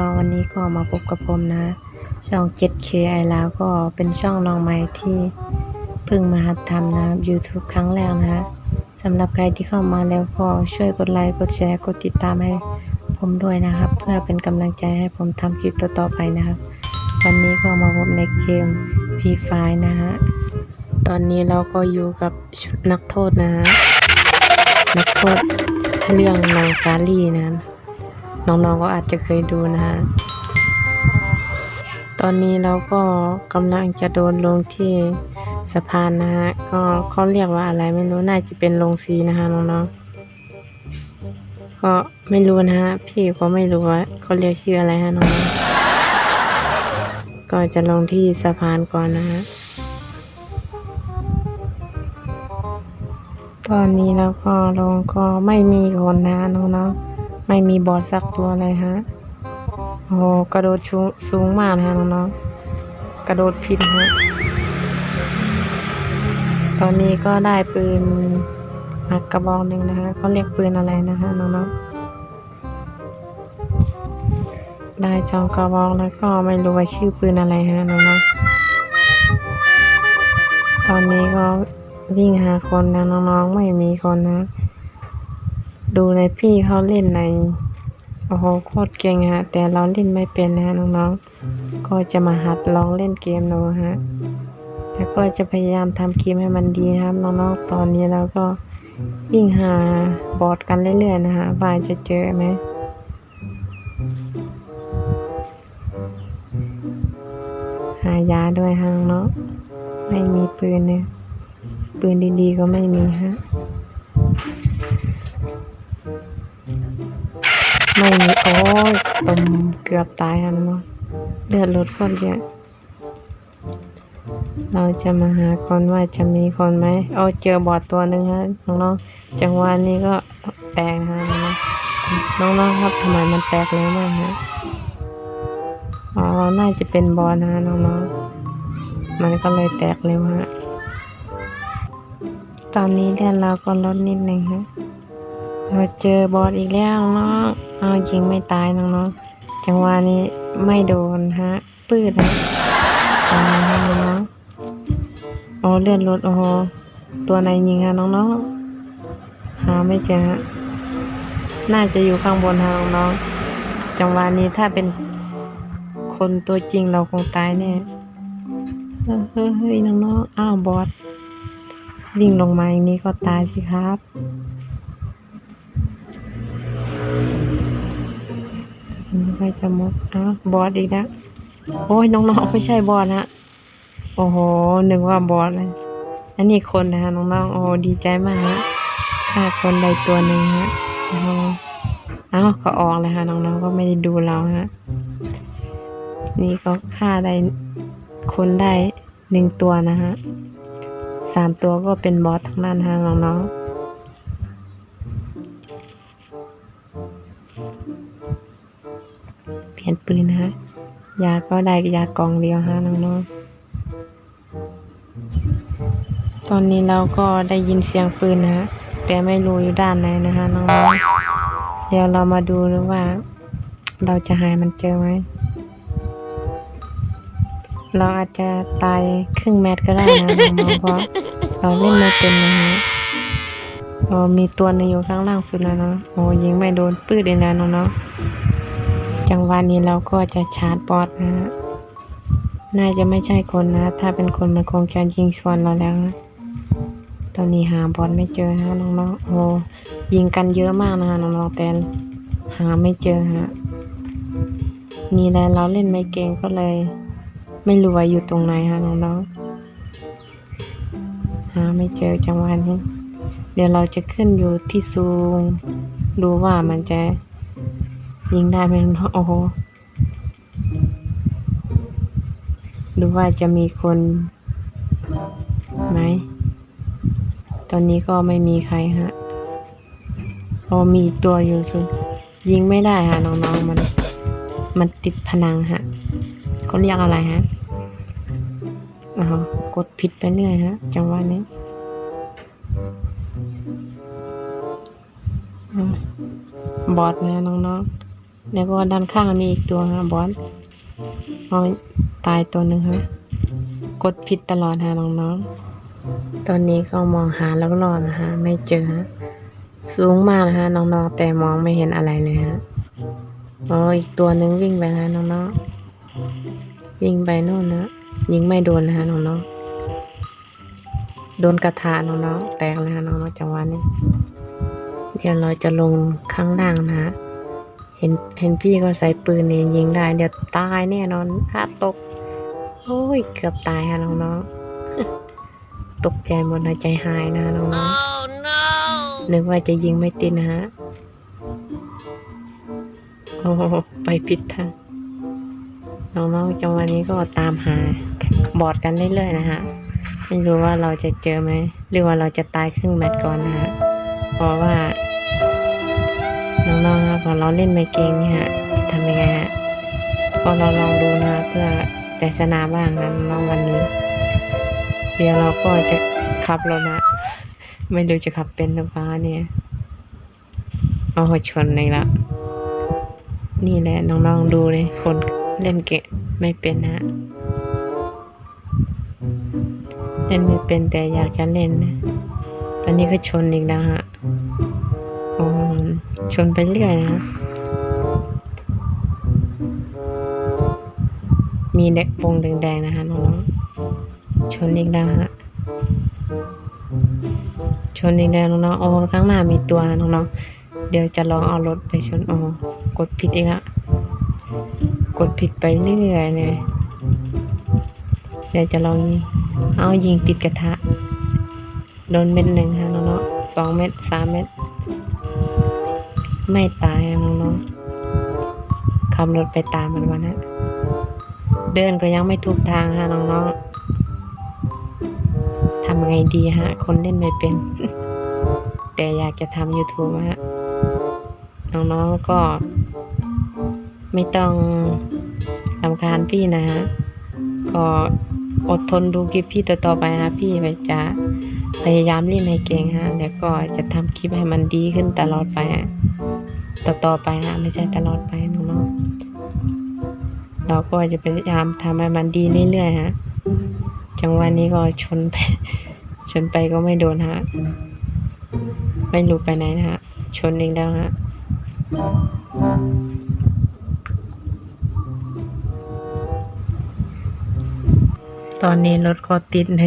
น้องๆวันนี้ก็มาพบกับผมนะ ช่อง 7K ไอแล้วก็เป็นช่องน้องใหม่ที่เพิ่งมาหัดทำนะ YouTube ครั้งแรกนะสำหรับใครที่เข้ามาแล้วก็ช่วยกดไลค์กดแชร์กดติดตามให้ผมด้วยนะครับ เพื่อเป็นกำลังใจให้ผมทำคลิปต่อๆไปนะครับ วันนี้ก็มาพบในเกม p ีไฟนะฮะตอนนี้เราก็อยู่กับชุดนักโทษนะฮะนักโทษเรื่องนางซาลีนะ น้องๆก็อาจจะเคยดูนะฮะ ตอนนี้เราก็กำลังจะโดนลงที่สะพานนะฮะ ก็เขาเรียกว่าอะไรไม่รู้ น่าจะเป็นลงซีนะฮะน้องๆ ก็ไม่รู้นะฮะ พี่ก็ไม่รู้ว่าเขาเรียกชื่ออะไรฮะน้องก็จะลงที่สะพานก่อนนะฮะตอนนี้เราก็ลงก็ไม่มีคนนะน้องๆ ไม่มีบอสสักตัวเลยฮะ โอ้กระโดดชูสูงมากนะฮะน้องๆ กระโดดผิดฮะ ตอนนี้ก็ได้ปืนอักกระบอกหนึ่งนะคะเขาเรียกปืนอะไรนะคะน้องๆ ได้จองกระบอกแล้วก็ไม่รู้ว่าชื่อปืนอะไรฮะน้องๆ ตอนนี้ก็วิ่งหาคนนะน้องๆ ไม่มีคนนะ ดูในพี่เขาเล่นในโอ้โหโคตรเก่งฮะ แต่เราเล่นไม่เป็นนะน้องๆ ก็จะมาหัดลองเล่นเกมดูฮะแล้วก็จะพยายามทำคลิปให้มันดีครับน้องๆ ตอนนี้เราก็วิ่งหาบอสกันเรื่อยๆนะฮะว่าจะเจอไหมหายาด้วยฮะน้องๆไม่มีปืนเนี่ยปืนดีๆก็ไม่มีฮะ ไม่มีโอ้ยตมเกือบตายฮะน้องเลือดลดคนเยอะเราจะมาหาคนว่าจะมีคนไหมโอ้เจอบอดตัวหนึ่งฮะน้องๆจังหวะนี้ก็แตกนะฮะน้องๆน้องครับทำไมมันแตกเร็วมากฮะอ๋อน่าจะเป็นบอลนะฮะน้องๆมันก็เลยแตกเร็วฮะตอนนี้เลือดเราก็ลดนิดหนึ่งฮะเราเจอบอสอีกแล้วน้อง อายิงไม่ตายน้องๆ จังหวะนี้ไม่โดนฮะ ปืดฮะตายฮะน้องๆโอ้เลื่อนรถโอ้โหตัวไหนยิงฮะน้องๆ หาไม่เจอฮะ น่าจะอยู่ข้างบนฮะน้องๆ จังหวะนี้ถ้าเป็นคนตัวจริงเราคงตายแน่เฮ้ยเฮ้ยน้องๆ อ้าวบอสวิ่งลงมาอย่างนี้ก็ตายสิครับ ใครจะมดอ้าวบอสอีกแล้วโอ้ยน้องๆไม่ใช่บอสนะโอ้โหนึกว่าบอสเลยอันนี้คนนะฮะน้องๆโอ้โหดีใจมากฮะฆ่าคนใดตัวหนึ่งฮะโอ้โหอ้าวเขาออกเลยฮะน้องๆก็ไม่ได้ดูเราฮะนี่ก็ฆ่าได้คนได้หนึ่งตัวนะฮะสามตัวก็เป็นบอสทั้งนั้นฮะน้องๆ นปืนนะฮะ ยาก็ได้ยากองเดียวฮะน้องๆ ตอนนี้เราก็ได้ยินเสียงปืนนะฮะ แต่ไม่รู้อยู่ด้านไหนนะฮะน้องๆ เดี๋ยวเรามาดูหรือว่า เราจะหายมันเจอไหม เราอาจจะตายครึ่งแมตก็ได้นะน้องๆเพราะเราเล่นไม่เป็นนะฮะโอ้มีตัวหนึงอยู่ข้างล่างสุดนะเนาะโอ้ยิงไม่โดนปืนเลยนะน้องๆ จังหวะนี้เราก็จะชาร์จบอสนะฮะน่าจะไม่ใช่คนนะ ถ้าเป็นคนมันคงจะยิงชวนเราแล้วนะตอนนี้หาบอสไม่เจอฮะน้องๆ โอ้ยิงกันเยอะมากนะฮะน้องๆแต่หาไม่เจอฮะ นี่แหละเราเล่นไม่เก่งก็เลย ไม่รู้ว่าอยู่ตรงไหนฮะน้องๆ หาไม่เจอจังหวะนี้ เดี๋ยวเราจะขึ้นอยู่ที่สูงดูว่ามันจะ ยิงได้ไหมน้องโอ้โหดูว่าจะมีคนไหม ตอนนี้ก็ไม่มีใครฮะเพราะมีตัวอยู่สุด ยิงไม่ได้ฮะน้องๆมัน มันติดผนังฮะเขาเรียกอะไรฮะอ๋อกดผิดไปเรื่อยฮะ จังหวะนี้อืมบอทนะน้องๆ แล้วก็ด้านข้างมีอีกตัวฮะบอสเอาตายตัวหนึ่งฮะกดผิดตลอดฮะน้องๆ ตอนนี้ก็มองหาแล้วรอดนะฮะไม่เจอฮะสูงมากนะฮะน้องๆ แต่มองไม่เห็นอะไรเลยฮะอ๋ออีกตัวหนึ่งวิ่งไปนะน้องๆ วิ่งไปโน่นนะยิงไม่โดนนะฮะน้องๆ โดนกระทะน้องๆ แตกเลยฮะน้องๆจังหวะนี้ เดี๋ยวเราจะลงข้างล่างนะฮะ เห็นเห็นพี่ก็ใส่ปืนเนี่ยยิงได้ เดี๋ยวตายแน่นอนถ้าตก โอ้ย เกือบตายฮะน้องๆตกใจหมดเลยใจหายนะน้องๆนึกว่าจะยิงไม่ติดนะฮะโอ้โหไปผิดทางน้องๆจังหวะนี้ก็ตามหาบอดกันเรื่อยๆนะฮะไม่รู้ว่าเราจะเจอไหมหรือว่าเราจะตายครึ่งแมตช์ก่อนนะฮะเพราะว่า น้องๆครับพอเราเล่นไม่เก่งเนี่ยฮะจะทำยังไงฮะก็เราลองดูนะเพื่อจะชนะบ้างนะน้องวันนี้ เดี๋ยวเราก็จะขับรถนะไม่รู้จะขับเป็นหรือเปล่าเนี่ยเอาหัวชนเลยละนี่แหละน้องๆดูเลยคนเล่นเกะไม่เป็นนะเล่นไม่เป็นแต่อยากจะเล่นนะตอนนี้ก็ชนอีกแล้วฮะโอ๋อ ชนไปเรื่อยนะ มีเด็กวงแดงๆนะคะน้องๆชนอีกแล้วฮะชนอีกแล้วน้องๆอ๋อข้างหน้ามีตัวน้องๆเดี๋ยวจะลองเอารถไปชนอ๋อกดผิดอีกละกดผิดไปเรื่อยเลยเดี๋ยวจะลองยิงเอายิงติดกระทะโดนเม็ดหนึ่งฮะน้องๆสองเม็ดสามเม็ด ไม่ตายน้องๆขับรถไปตามมันก่อนะเดินก็ยังไม่ถูกทางฮะน้องๆทำไงดีฮะ คนเล่นไม่เป็น แต่อยากจะทำ YouTube ฮะ น้องๆก็ ไม่ต้องลำคาญพี่นะฮะ ก็อดทนดูคลิปพี่ต่อๆไปฮะพี่ไปจะพยายามเล่นให้เก่งฮะ แล้วก็จะทำคลิปให้มันดีขึ้นตลอดไปฮะ ต่อๆไปฮะไม่ใช่ตลอดไปน้องๆเราก็จะพยายามทำให้มันดีเรื่อยๆฮะจังหวะนี้ก็ชนไปชนไปก็ไม่โดนฮะไม่รู้ไปไหนนะฮะชนเองแล้วฮะตอนนี้รถก็ติดใน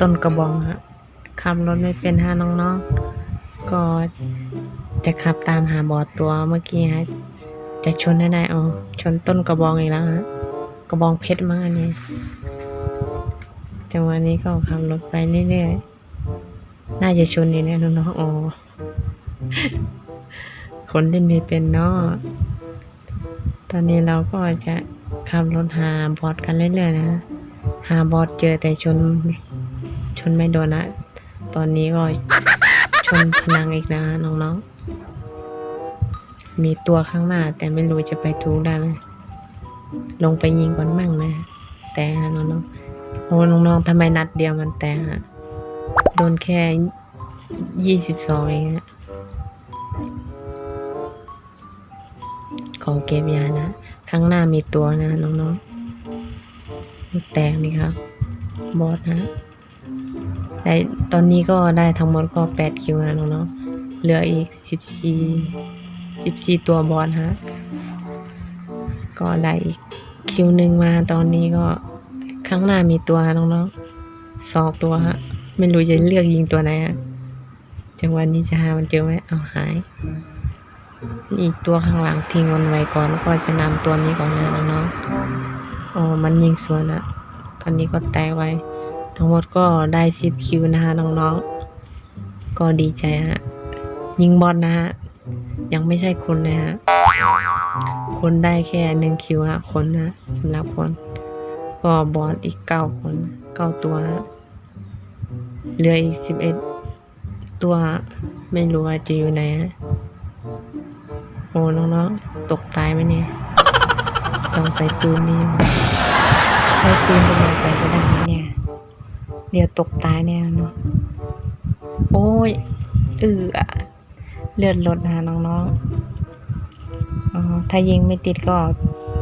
ต้นกระบองฮะขับรถไม่เป็นฮะน้องๆก็ จะขับตามหาบอดตัวเมื่อกี้ฮะ จะชนให้ได้เอาชนต้นกระบองอีกแล้วฮะ กระบองเพชรมากอันนี้จังหวะนี้ก็ขับรถไปเรื่อยๆ น่าจะชนอยู่เนี่ยน้องๆอ๋อคนเล่นไม่เป็นเนาะตอนนี้เราก็จะขับรถหาบอดกันเรื่อยๆนะ หาบอดเจอแต่ชน ชนไม่โดนนะ ตอนนี้ก็ชนพนังอีกนะน้องๆ มีตัวข้างหน้า แต่ไม่รู้จะไปถูกได้ไหมลงไปยิงก่อนมั่งนะแต่น้องๆโอ้น้องๆทำไมนัดเดียวมันแต่อะโดนแค่ยี่สิบสองเองอะขอเก็บยานะ ข้างหน้ามีตัวนะน้องๆมีแตกนี่ครับ บอสนะได้ตอนนี้ก็ได้ทั้งหมดก็แปดคิวนะน้องๆเหลืออีกสิบสี่ สิบสี่ตัวบอสฮะ ก็ได้อีกคิวหนึ่งมาตอนนี้ก็ข้างหน้ามีตัวน้องๆสองตัวฮะ ไม่รู้จะเลือกยิงตัวไหนฮะ จังหวะนี้จะหามันเจอไหมเอาหาย อีกตัวข้างหลังทิ้งมันไว้ก่อนแล้วก็จะนำตัวนี้ก่อนนะน้องๆอ๋อมันยิงสวนอะตอนนี้ก็แตกไว้ ทั้งหมดก็ได้สิบคิวนะคะน้องๆ ก็ดีใจฮะ ยิงบอลนะฮะ ยังไม่ใช่คนเลยฮะ คนได้แค่หนึ่งคิวฮะ คนนะสำหรับคน ก็บอลอีกเก้าคนเก้าตัวฮะเหลืออีกสิบเอ็ดตัวไม่รู้ว่าจะอยู่ไหนฮะโอ้น้องๆ ตกตายไหมเนี่ย ต้องใส่ปืนนี่ใช้ปืนเป็นอะไรไปก็ได้เนี่ย เดี๋ยวตกตายแน่นาะโอ้ยเอออ เลือดลดนะน้องๆออถ้ายิงไม่ติดก็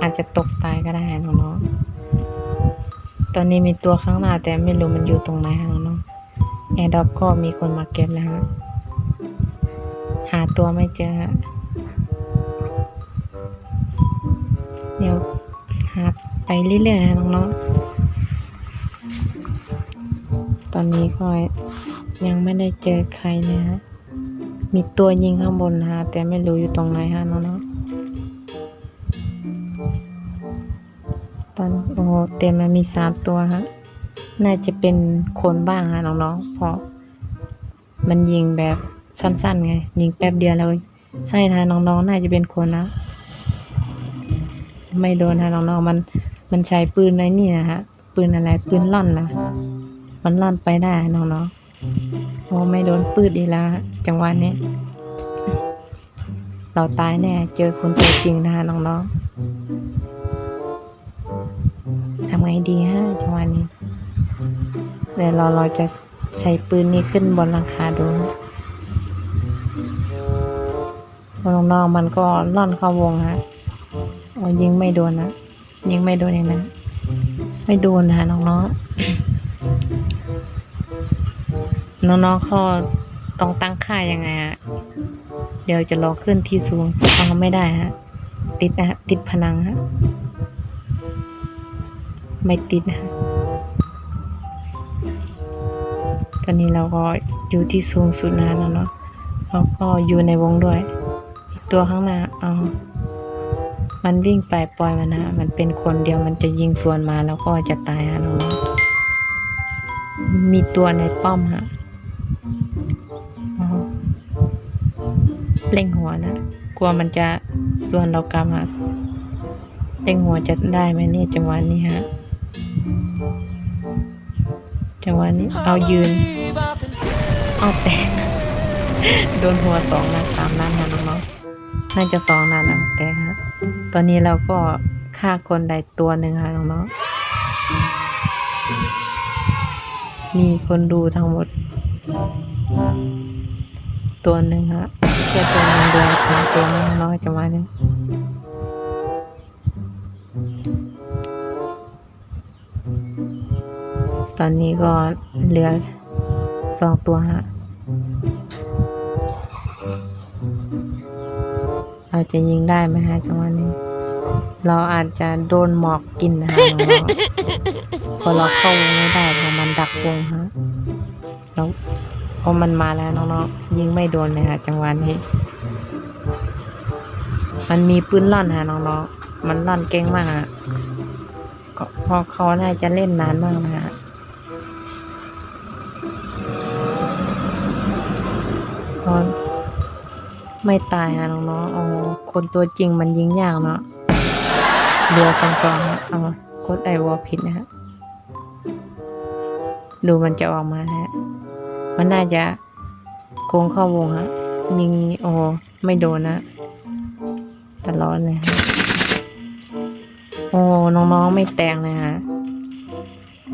อาจจะตกตายก็ได้น้องๆ ตอนนี้มีตัวข้างหน้าแต่ไม่รู้มันอยู่ตรงไหนฮะน้องๆแอร์ดอปก็มีคนมาเก็บแล้วฮะ หาตัวไม่เจอฮะ เดี๋ยวหาไปเรื่อยๆฮะน้องๆ ตอนนี้ก็ยังไม่ได้เจอใครเลยฮะ มีตัวยิงข้างบนฮะแต่ไม่รู้อยู่ตรงไหนฮะน้องๆตอนโอ้เต็มมันมีสามตัวฮะน่าจะเป็นคนบ้างฮะน้องๆเพราะมันยิงแบบสั้นๆไง ยิงแป๊บเดียวเลยใช่นะน้องๆน่าจะเป็นคนนะไม่โดนฮะน้องๆมันมันใช้ปืนในนี่นะฮะปืนอะไรปืนล่อนนะมันล่อนไปได้ฮะน้องๆ โอ้ไม่โดนปืดอีแล้วฮะจังหวะนี้ เราตายแน่เจอคนตัวจริงนะคะน้องๆทำไงดีฮะจังหวะนี้เดี๋ยวเราเราจะใช้ปืนนี้ขึ้นบนหลังคาดูน้องๆมันก็ล่อนเข้าวงฮะยิงไม่โดนนะยิงไม่โดนเลยนะไม่โดนนะน้องๆ น้องๆเขาต้องตั้งค่ายังไงฮะเดี๋ยวจะรอขึ้นที่สูงสุดเอาไม่ได้ฮะ ติดนะฮะ ติดผนังฮะ ไม่ติดนะฮะ ตอนนี้เราก็อยู่ที่สูงสุดนะเนาะแล้วก็อยู่ในวงด้วย ตัวข้างหน้าเอามันวิ่งไปปล่อยมันนะ มันเป็นคนเดียวมันจะยิงสวนมาแล้วก็จะตายฮะน้องมีตัวในป้อมฮะ เล็งหัวนะ กลัวมันจะส่วนเรากลับฮะเล็งหัวจะได้ไหมเนี่ยจังหวะนี้ฮะ จังหวะนี้เอายืน เอาแตก โดนหัวสองนัดสามนัดฮะน้องๆน่าจะสองนัดนะแต่ฮะ ตอนนี้เราก็ฆ่าคนใดตัวหนึ่งค่ะน้องๆมีคนดูทั้งหมดตัวหนึ่งฮะ แค่ตัวหนึงเดือนสามตัวนะน้องๆจังหวะนี้ตอนนี้ก็เหลือสองตัวฮะเราจะยิงได้ไหมฮะจังหวะนี้ เราอาจจะโดนหมอกกินนะฮะน้องๆพอเราเข้าวงไม่ได้เพราะมันดักวงฮะ พอมันมาแล้วน้องๆยิงไม่โดนเลยฮะจังหวะนี้ มันมีปืนล่อนฮะน้องๆมันล่อนเก่งมากฮะก็เพอเขาน่าจะเล่นนานมากนะฮะเพราะไม่ตายฮะน้องๆอ๋อคนตัวจริงมันยิงยากเนาะเรือสองสองฮะเอากดไอวอลผิดนะฮะดูมันจะออกมาฮะ มันน่าจะโกงเข้าวงฮะยิงโอ้ไม่โดนนะตลอดเลยฮะโอ้น้องๆไม่แตงเลยฮะ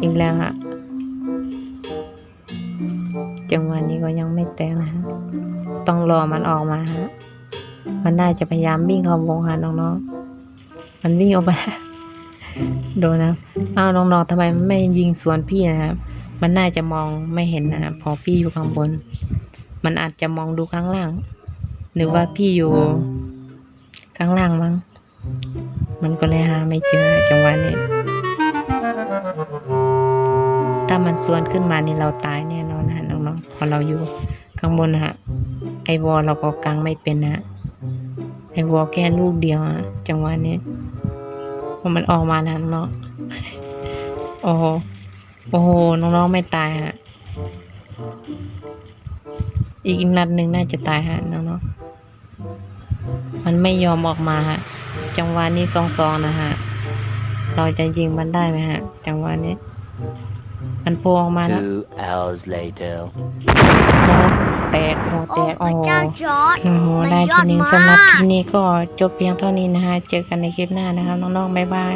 อีกแล้วฮะจังหวะนี้ก็ยังไม่แตกนะฮะ ต้องรอมันออกมาฮะ มันน่าจะพยายามวิ่งเข้าวงหาน้องๆ มันวิ่งออกไปโดนนะ อ้าวน้องๆทำไมไม่ยิงสวนพี่นะครับ มันน่าจะมองไม่เห็นนะพอพี่อยู่ข้างบน มันอาจจะมองดูข้างล่าง หรือว่าพี่อยู่ข้างล่างมั้ง มันก็เลยหาไม่เจอจังหวะนี้ถ้ามันส่วนขึ้นมานี่เราตายแน่นอนนะฮะน้องๆ พอเราอยู่ข้างบนฮะ ไอวอลเราก็กางไม่เป็นนะ ไอวอลแค่ลูกเดียวฮะจังหวะนี้พอมันออกมาแล้วเน้องๆโอ้ โหโอ้โห น้องๆไม่ตายฮะ อีกนัดหนึ่งน่าจะตายฮะน้องๆ มันไม่ยอมออกมาฮะ จังหวะนี้สองสองนะฮะ เราจะยิงมันได้ไหมฮะ จังหวะนี้ มันโผล่ออกมาแล้ว Two hours later. โอ้แตกโอ้แตโอ้กพโอ้ระเจ้าจอร์ดโอ้โหมันได้ยอทีดหนึ่งมากสำหรับคลิปนี้ก็จบเพียงเท่านี้นะคะเจอกันในคลิปหน้านะคะน้องๆบ๊ายบาย